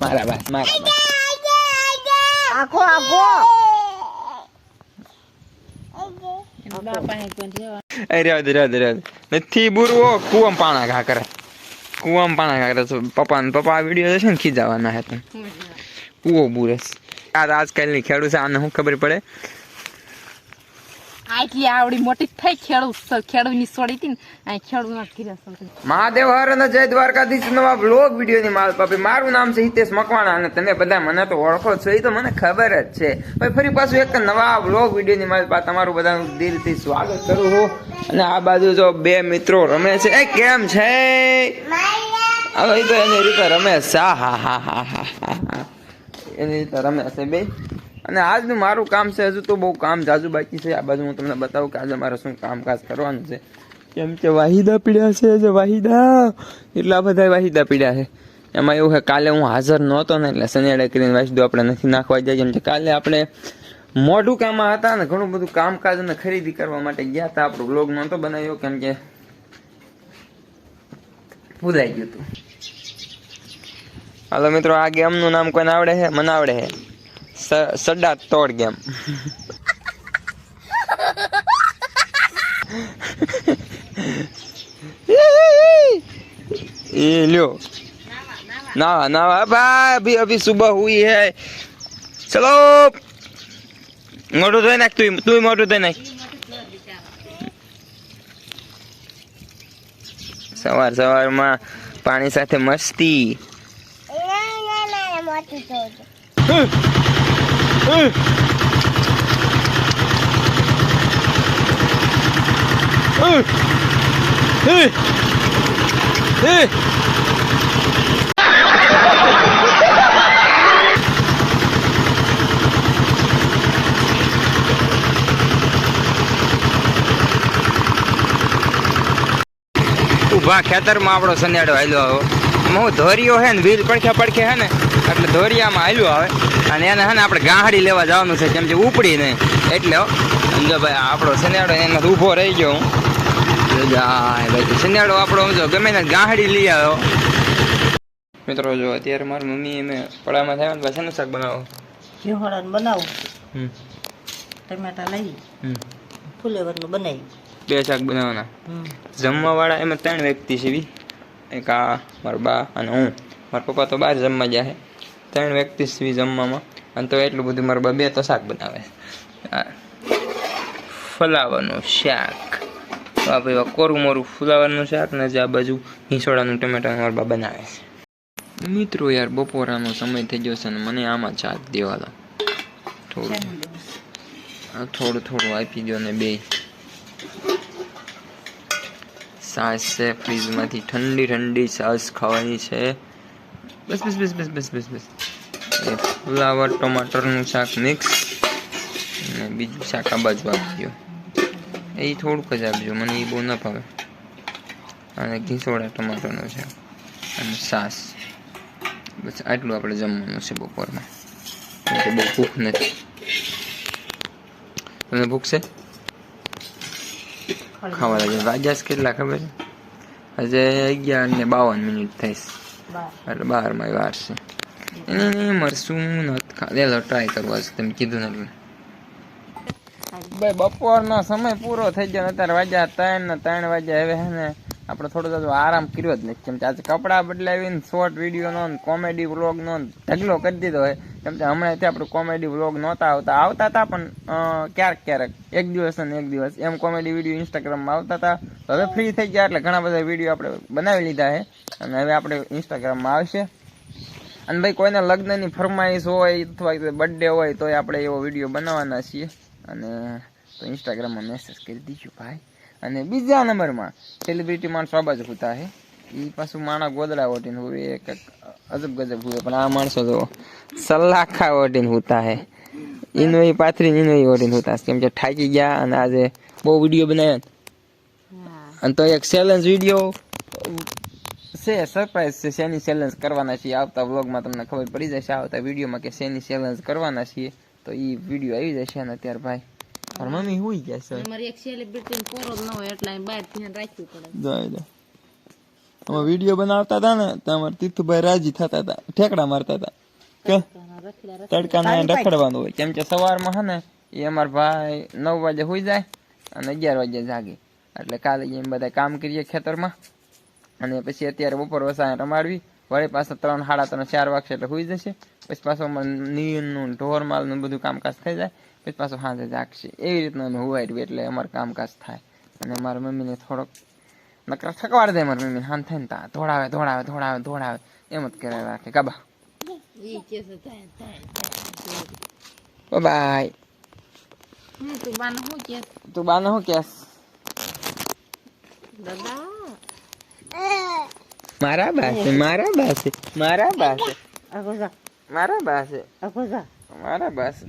મારા બસ મારા. આખો આખો. નથી બુરવો કુવમ પાણા ઘા કરે. કુવામાં પાણા ઘા કરે પપ્પા ને પપ્પા વીડિયો છે ને ખીજાવાના હે તું. કુવો બુરસ આ આજકાલની ખેડૂત છે આને શું ખબર પડે? આટલી આવડી મોટી થઈ ખેડૂત ખેડૂતની સોડી હતી ને ખેડૂત ના મહાદેવ હર અને જય દ્વારકાધીશ નવા બ્લોગ વિડીયોની માલ પાપી. મારું નામ છે હિતેશ મકવાણા અને તમે બધા મને તો ઓળખો છો, એ તો મને ખબર જ છે. ભાઈ ફરી પાછું એક નવા બ્લોગ વિડીયોની માલ પા તમારું બધાનું દિલથી સ્વાગત કરું છું. અને આ બાજુ જો બે મિત્રો રમે છે. એ કેમ છે? હવે તો એની રીતે રમે છે. હા હા હા હા હા. એની રીતે રમે છે બે. અને આજનું મારું કામ છે, હજુ તો બહુ કામ જાજુ બાકી છે. આ બાજુ હું તમને બતાવું કે આજે મારે શું કામકાજ કરવાનું છે. કેમ કે વાહિદા પીડ્યા છે, જે વાહિદા. એટલા બધા વાહિદા પીડ્યા છે. એમાં એવું છે, કાલે હું હાજર નહોતો ને, એટલે શનિવારે કરીને વાહિદો આપણે નથી નાખવા જાય કેમ કે કાલે આપણે મોઢું કામમાં હતા ને, ઘણું બધું કામકાજ અને ખરીદી કરવા માટે ગયા હતા. આપણો બ્લોગ નહોતો બનાવ્યો, કેમ કે ભૂલાઈ ગયું હતું. હાલો મિત્રો, આ ગેમનું નામ કોઈને આવડે છે? મને આવડે છે. સડા તોડ ગેમ ये लो ना ना भाई अभी अभी सुबह हुई है चलो મોટું થઈ નાખ તું તું મોટું થઈ નાખ સવાર સવારમાં પાણી સાથે મસ્તી ઊભા ખેતરમાં આપણો સનેડો હાલ્યો આવ્યો હું ધોરીઓ હે ને વીર પડખે પડખે હે ને એટલે ધોરિયામાં હાલ્યું આવે. અને એને હે ને આપણે ગાહડી લેવા જવાનું છે કેમ કે ઉપડી નહીં. એટલે હો. સમજો ભાઈ આપણો શનિયાળો એને ઊભો રહી ગયો હું. ભાઈ શનિયાળો આપણો સમજો ગમે ને ગાહડી લઈ આવ્યો. મિત્રો જો અત્યારે મારી મમ્મી મેં પડામાં થયા ને પછી શાક બનાવો? જીહોળાનું બનાવું. ટમેટા લઈ ફુલેવરનું બનાવી. બે શાક બનાવવાના. જમવાવાળા જમવા વાળા એમાં ત્રણ વ્યક્તિ છે બી એક આ મારા બા અને હું. મારા પપ્પા તો બહાર જમવા જાય ત્રણ વ્યક્તિ સુધી જમવામાં. અને તો એટલું બધું મારા બા બે તો શાક બનાવે ફલાવાનું શાક. બાપા કોરું મોરું ફુલાવાનું શાક ને જે આ બાજુ હિંસોડાનું ટમેટાનું મારા બા બનાવે છે. મિત્રો યાર બપોરાનો સમય થઈ ગયો છે ને મને આમાં ચાક દેવાનો દેવા દો. થોડું. થોડું થોડું આપી દો ને બે સાસ છે, ફ્રીજમાંથી ઠંડી ઠંડી સાસ ખાવાની છે. બસ બસ બસ બસ બસ બસ બસ. ફુલાવર ટમાટરનું શાક મિક્સ અને બીજું શાક આ બાજુ આપજો એ થોડુંક જ આપજો મને એ બહુ ન ભાવે. અને ઘીસોડા ટમાટરનું છે અને સાસ. બસ આટલું આપણે જમવાનું છે બપોરમાં. બહુ ભૂખ નથી. તમને ભૂખ છે? ખાવા લાગે વાગ્યા કેટલા ખબર છે હજે અગિયાર ને બાવન મિનિટ થઈશ બાર. એટલે બારમાં વાર છે એને મરશું નથી ખાધેલો ટ્રાય કરવા છે તમે કીધું નથી ભાઈ બપોરનો સમય પૂરો થઈ ગયો અત્યારે વાગ્યા ત્રણ ને ત્રણ વાગ્યા હવે હે ને આપણે થોડો થોડો આરામ કર્યો જ નથી કેમ કે આજે કપડાં બદલાવીને શોર્ટ વિડીયોનો ને કોમેડી વ્લોગનો ઢગલો કરી દીધો હોય કેમ કે હમણાંથી આપણે કોમેડી વ્લોગ નહોતા આવતા. આવતા હતા પણ ક્યારેક ક્યારેક. એક દિવસ અને એક દિવસ. એમ કોમેડી વીડિયો ઇન્સ્ટાગ્રામમાં આવતા હતા હવે ફ્રી થઈ ગયા એટલે ઘણા બધા વીડિયો આપણે બનાવી લીધા છે. અને હવે આપણે ઇન્સ્ટાગ્રામમાં આવશે. અને ભાઈ કોઈને લગ્નની ફરમાઈશ હોય, અથવા બર્થડે હોય તો આપણે એવો વીડિયો બનાવવાના છીએ. અને તો ઇન્સ્ટાગ્રામમાં મેસેજ કરી દીધું ભાઈ. અને બીજા નંબરમાં સેલિબ્રિટી માણસો આ બાજુ હોતા હે એ પાછું માણા ગોદડા ઓટીને હોય એક એક અજબ ગજબ હોય પણ આ માણસો તો સલાખા ઓટીને હોતા હે. એનો એ પાથરી એનો એ ઓટીને હોતા હશે. કેમ કે થાકી ગયા અને આજે બહુ વીડિયો બનાવ્યા અને તો એક ચેલેન્જ વીડિયો છે સરપ્રાઈઝ છે શેની ચેલેન્જ કરવાના છીએ. આવતા વ્લોગમાં તમને ખબર પડી જશે આવતા વિડીયોમાં કે શેની ચેલેન્જ કરવાના છીએ. તો એ વીડિયો આવી જશે અને અત્યારે ભાઈ મારી મમ્મી હોઈ ગયા છે અમારી એક સેલિબ્રિટી પોરો જ ન હોય એટલે અહીં બહાર ધ્યાન રાખવું પડે. જાય જાય અમે વીડિયો બનાવતા હતા ને, તો અમારે તીથુભાઈ રાજી થતા હતા, ઠેકડા મારતા હતા. તડકાના રખડવાનું હોય. કેમ કે સવારમાં હે ને, એ અમારા ભાઈ નવ વાગે હોઈ જાય અને અગિયાર વાગે જાગે. એટલે કાલે એમ બધા કામ કરીએ ખેતરમાં. અને પછી અત્યારે બપોર વસાય રમાડવી. વળી પાછા ત્રણ, સાડા ત્રણ, ચાર વાગશે એટલે હોઈ જશે. પછી પાછો નીરનું ઢોર માલનું બધું કામકાજ થઈ જાય. પછી પાછો સાંજે જાગશે. એવી રીતના અમે હુવાડવી એટલે અમારું કામકાજ થાય. અને મારા મમ્મીને થોડોક નકરા થકવાડ દે મારી મમ્મી હાન થઈને તા ધોળાવે ધોળાવે ધોળાવે ધોળાવે એમ જ કરે રાખે કાબા બાય. તું બાને શું કે? તું બાને શું કેસ દાદા. મારા બાસે મારા બાસે મારા બાસે છે. મારા બાસે છે. મારા બાસે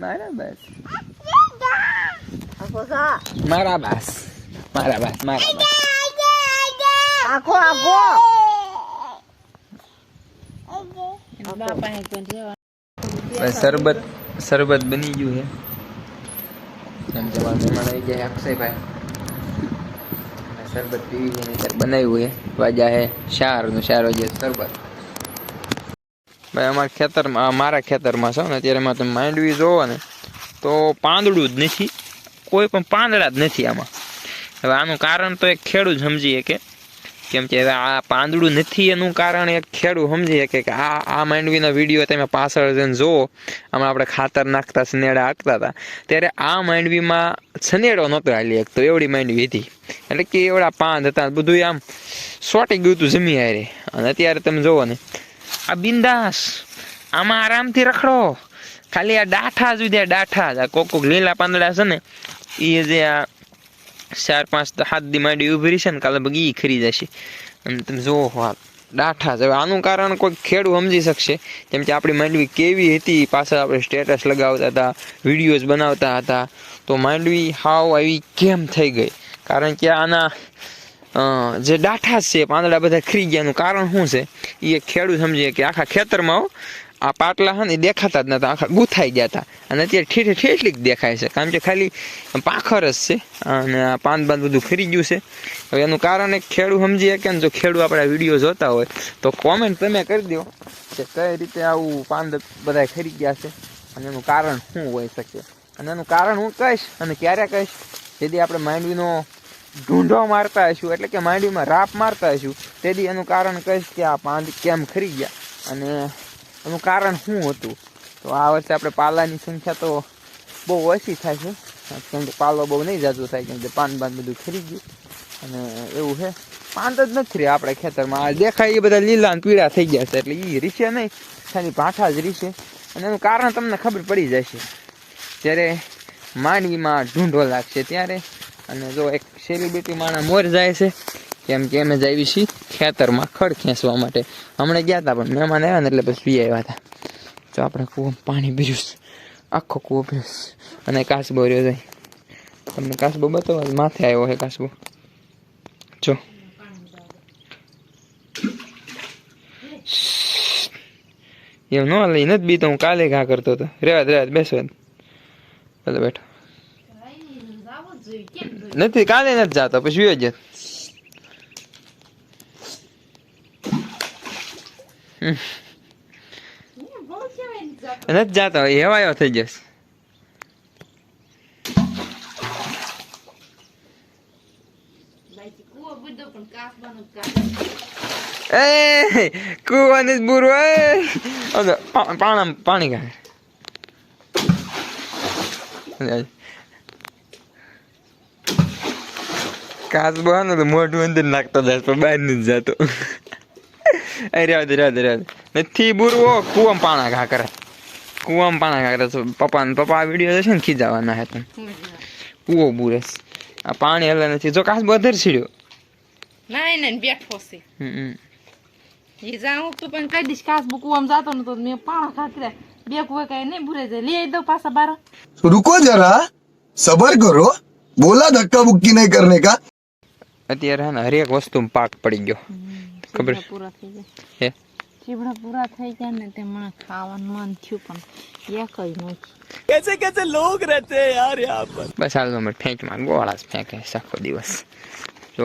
મારા બા છે મારા બાસ મારા બાસ મારા બાસ આખો આખો હે શરબત શરબત બની ગયું છે જેમ તમારા મહેમાન આવી ગયા અક્ષયભાઈ આ શરબત પીવી છે ત્યારે બનાવ્યું છે વાજા છે શારનું શાર વાજે શરબત ભાઈ અમારા ખેતરમાં મારા ખેતરમાં છો ને અત્યારે તમે માંડવી જોવો ને તો પાંદડું જ નથી કોઈ પણ પાંદડા જ નથી આમાં. હવે આનું કારણ તો એક ખેડૂત સમજીએ કે કેમ કે આ પાંદડું નથી એનું કારણ, એક ખેડૂત સમજી શકે કે આ આ માંડવીના વીડિયો તમે પાછળ જઈને જુઓ. આમાં આપણે ખાતર નાખતા સનેડા હાંકતા હતા. ત્યારે આ માંડવીમાં સનેડો નહોતો હાલી શકતો એવડી માંડવી હતી. એટલે કે એવડા પાંદ હતા બધું આમ સોટી ગયું હતું જમી હારે. અને અત્યારે તમે જુઓ ને, આ બિંદાસ, આમાં આરામથી રખડો. ખાલી આ ડાઠા જ ઉદ્યા ડાઠા જ. આ કોક કોક લીલા પાંદડા છે ને એ જે આ ચાર પાંચ હાથ દી માંડી ઊભી રહેશે ને કાલે બગી ખરી જશે. અને તમે જુઓ હાલ ડાઠા છે. હવે આનું કારણ કોઈ ખેડૂત સમજી શકશે. જેમ કે આપણી માંડવી કેવી હતી, પાછળ આપણે સ્ટેટસ લગાવતા હતા વિડીયોઝ બનાવતા હતા. તો માંડવી હાવ આવી કેમ થઈ ગઈ? કારણ કે આના જે ડાઠા છે, પાંદડા બધા ખરી ગયાનું કારણ શું છે? એ ખેડૂત સમજીએ કે આખા ખેતરમાં આ પાટલા છે ને દેખાતા જ નતા, આખા ગુથાઈ ગયા હતા અને અત્યારે ઠેઠે ઠેઠલી દેખાય છે. કારણ કે ખાલી પાખર જ છે અને આ પાન બાંધ બધું ફરી ગયું છે. હવે એનું કારણ એક ખેડૂ સમજીએ કે ને જો ખેડૂત આપણા વીડિયો જોતા હોય, તો કોમેન્ટ તમે કરી દો કે કઈ રીતે આવું પાંદ બધા ખરી ગયા છે અને એનું કારણ શું હોઈ શકે. અને એનું કારણ હું કહીશ અને ક્યારે કહીશ? જેથી આપણે માંડવીનો ઢૂંઢો મારતા હશું એટલે કે માંડવીમાં રાપ મારતા હશું તેથી એનું કારણ કહીશ કે આ પાંદ કેમ ખરી ગયા. અને એનું કારણ શું હતું? તો આ વર્ષે આપણે પાલાની સંખ્યા તો બહુ ઓછી થાય છે. કેમ કે પાલો બહુ નહીં જાતો થાય, કેમ કે પાન બાન બધું ખરી ગયું. અને એવું છે. પાન જ નથી રહ્યા આપણે ખેતરમાં. આ દેખાય એ બધા લીલા અને પીળા થઈ ગયા છે, એટલે એ રીશે નહીં. ખાલી ભાઠા જ રીશે અને એનું કારણ તમને ખબર પડી જશે. જ્યારે માંડવીમાં ઢૂંઢો લાગશે ત્યારે. અને જો એક સેલિબ્રિટી માણા મોર જાય છે કેમ કે અમે જઈ છીએ ખેતરમાં ખડ ખેંચવા માટે. હમણાં ગયા હતા પણ મહેમાન આવ્યા ને એટલે પછી પી આવ્યા હતા તો આપણે કૂવો પાણી પીર્યું આખો કૂવો પીર્યો. અને કાસબો રહ્યો જાય તમને કાસબો બતાવો માથે આવ્યો છે કાસબો જો. એમ ન લઈ નથી બીતો હું કાલે ઘા કરતો હતો. રેવા દે, રેવા દે, બેસો ભલે બેઠો. નથી કાલે નથી જાતો પછી જ બહુ કહેવાય ને જાતો. નથી જાતો હેવાયો થઈ જશે. એ, કુવાની જ બુરો પાણા, પાણી કાઢે. કાચ ને તો મોઢું અંદર નાખતો જાય, પણ બહાર નથી જતો. અરે દે રે દે નથી બુરવો કુવમ પાણા ઘા કરે. કુવમ પાણા ઘા કરે તો પપ્પા ને પપ્પા વીડિયો જશે ને ખીજાવાના હે તને કુવો બુરે. આ પાણી હલે નથી. જો કાસ બધર છીડ્યો. ના ના બેઠો છે. હમ એ જાઉં તું પણ કઈ દીશ કાસ બુકુવમ જાતો નતો મેં પાણા ખાતરે બે કુવે કઈ નહીં ભૂરે જાય. લઈ દો પાછા બાર. રૂકો જરા. સબર કરો. બોલા ધક્કા બુક્કી નહીં કરને કા. અત્યારે હરેક વસ્તુમાં પાક પડી ગયો. ખબર પૂરા થઈ જાય હે? ચીબડા પૂરા થઈ ગયા ને તે મને ખાવાનું મન થયું પણ એક જ નથી બસ હાલ અમારે ફેંક માર ગોળા જ ફેંકે આખો દિવસ. જો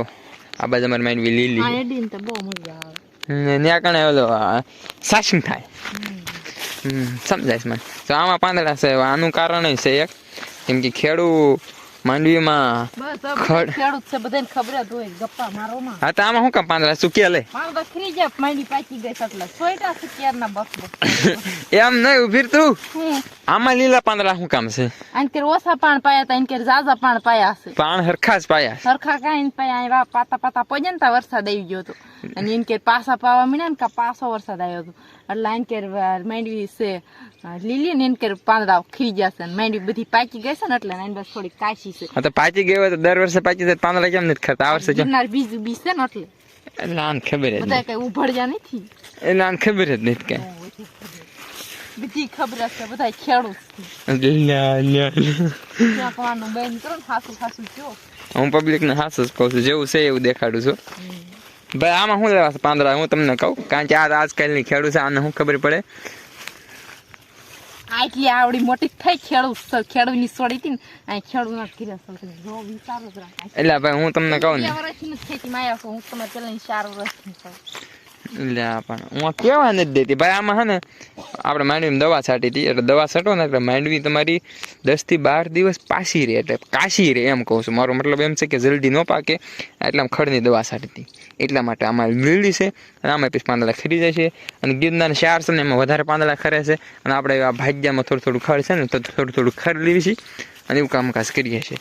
આ બાજુ અમારે માઇન્ડ લીલી આ એડીને તો બહુ મજા આવે. ને ત્યાં કણે ઓલો સાશિંગ થાય. સમજાય મને. તો આમાં પાંદડા છે આનું કારણ છે એક કેમ કે ખેડૂ માંડવીમાં. ખેડૂત છે બધાને ખબર હોય ગપ્પા મારો માં. હા તો આમાં શું કામ પાંદડા? સુક્યા લે? મારે તો ખરી જાય માંડી પાકી ગઈ એટલે સોયટા બસ એમ નહીં ઊભી તું? આમાં લીલા પાંદડા શું કામ છે? આન કેર ઓછા પાણ પાયા તા એને કે ઝાઝા પાણ પાયા પાણ હરખા જ પાયા. છે. સરખા કાંઈ પાયા એવા પાતા પાતા પજે ને તા વરસાદ આવી ગયો હતો. અને એન કે પાસા પાવા મીના ને કા પાસો વરસાદ આવ્યો હતો. એટલે એને માંડવી છે લીલી ને એને કેર પાંદડા ખીરી જશે ને માંડવી બધી પાકી ગઈ છે ને એટલે એને બસ થોડી કાચી છે. તો પાકી ગઈ હોય તો દર વર્ષે પાકી જાય પાંદડા કેમ નથી ખાતા? આ વર્ષે ગિરનાર બીજું છે ને એટલે. એટલે આને ખબર જ નહીં કઈ ઉભળ્યા નથી. એટલે આને ખબર જ નથી કઈ. બધી ખબર. છે બધા ખેડૂત હું પબ્લિક ને હાસુ જ કહું છું જેવું છે એવું દેખાડું છું. ભાઈ આમાં શું લેવાશે પાંદડા હું તમને કહું કારણ કે આ આજકાલની ખેડૂત છે આને શું ખબર પડે આટલી આવડી મોટી થઈ ખેડૂત. ખેડૂતની સોડી હતી ને ખેડૂત ના ઘીરે. જો વિચારો એટલે ભાઈ હું તમને કહું ને બે વર્ષથી નથી આવ્યા હું તમારે પેલા ચાર વર્ષની છું. એટલે પણ હું કેવા નથી દેતી. ભાઈ, આમાં હે ને આપણે માંડવીમાં દવા છાંટી હતી, એટલે દવા છાંટો ને એટલે માંડવી તમારી દસથી બાર દિવસ પાસી રહે, એટલે કાશી રહે એમ કહું છું. મારો મતલબ એમ છે કે જલ્દી ન પાકે, એટલે આમ ખડની દવા છાંટી હતી. એટલા માટે આમાં લીલી છે અને આમાં પીસ પાંદડા ખરી જાય છે. અને ગિરનાર શાર છે ને એમાં વધારે પાંદડા ખરે છે. અને આપણે આ ભાગ્યામાં થોડું થોડું ખડ છે ને તો થોડું થોડું ખડ લેવી છે. અને એવું કામકાજ કરીએ છીએ.